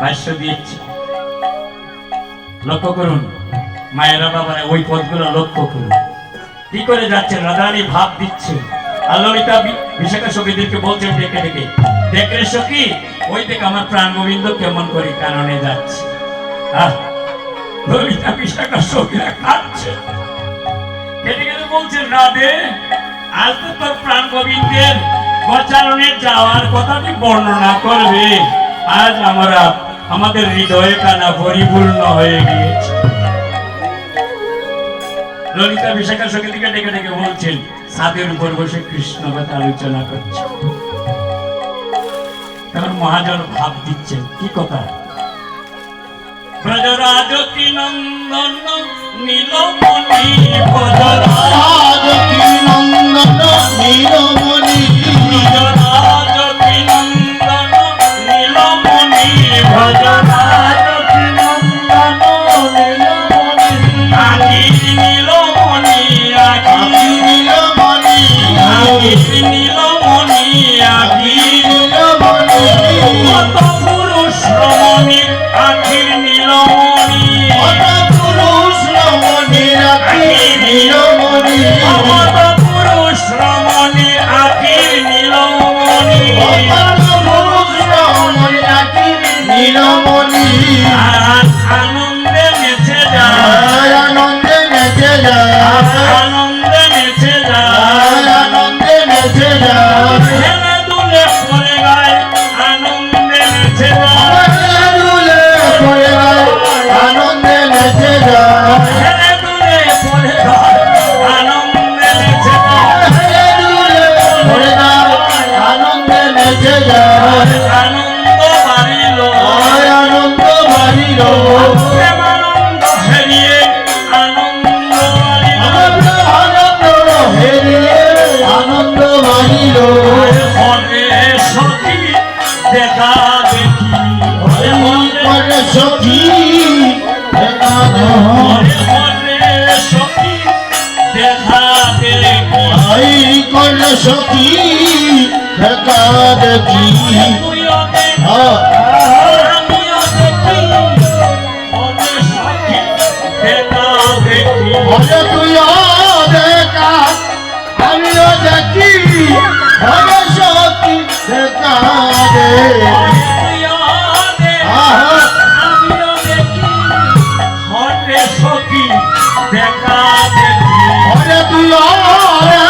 ভাষ্য দিয়েছি। লক্ষ্য করুন, মায়েরা বাবারা ওই পদগুলো লক্ষ্য করুন। কি করে যাচ্ছেন? রাধারানী ভাব দিচ্ছে। বিশাখা সখীদেরকে ডেকে ডেকে সখী? ওই থেকে আমার প্রাণ গোবিন্দ কেমন করে কারণে যাচ্ছে। ললিতা বিশাখা সখীরা কেটে কেটে রাধে, আজ তো তোর প্রাণ গোবিন্দের গোচারণে যাওয়ার কথাটি বর্ণনা করবে। আজ আমরা আমাদের হৃদয়ে কানা পরিপূর্ণ হয়ে গিয়েছে। ললিতা বিশাখা সঙ্গীতিকে ডেকে ডেকে বলছেন, ছাদের উপর বসে কৃষ্ণ কথা আলোচনা করছে। তখন মহাজন ভাব দিচ্ছেন, কি কথা? ব্রজরাজ কি নন্দন, নীলমণি ব্রজরাজ কি নন্দন, নীলমণি নীল আনন্দ বাড়িল আনন্দ বাড়িল প্রেমানন্দ হেরিয়ে আনন্দ আনন্দ হেরিয়ে আনন্দ বাড়িল মনে সখী দেখা দেখি মন সখী সখী সখী দেখা আমিও দেখি সখী দেখা দে তুইও দেখ আমিও দেখি মনে সখী দেখা তুই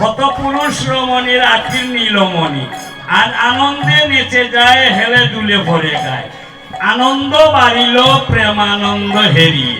কত পুরুষ রমণীর আখির নীলমণি। আর আনন্দে নেচে যায়, হেলে দুলে ভরে গায়। আনন্দ বাড়িল, প্রেমানন্দ হেরিয়ে।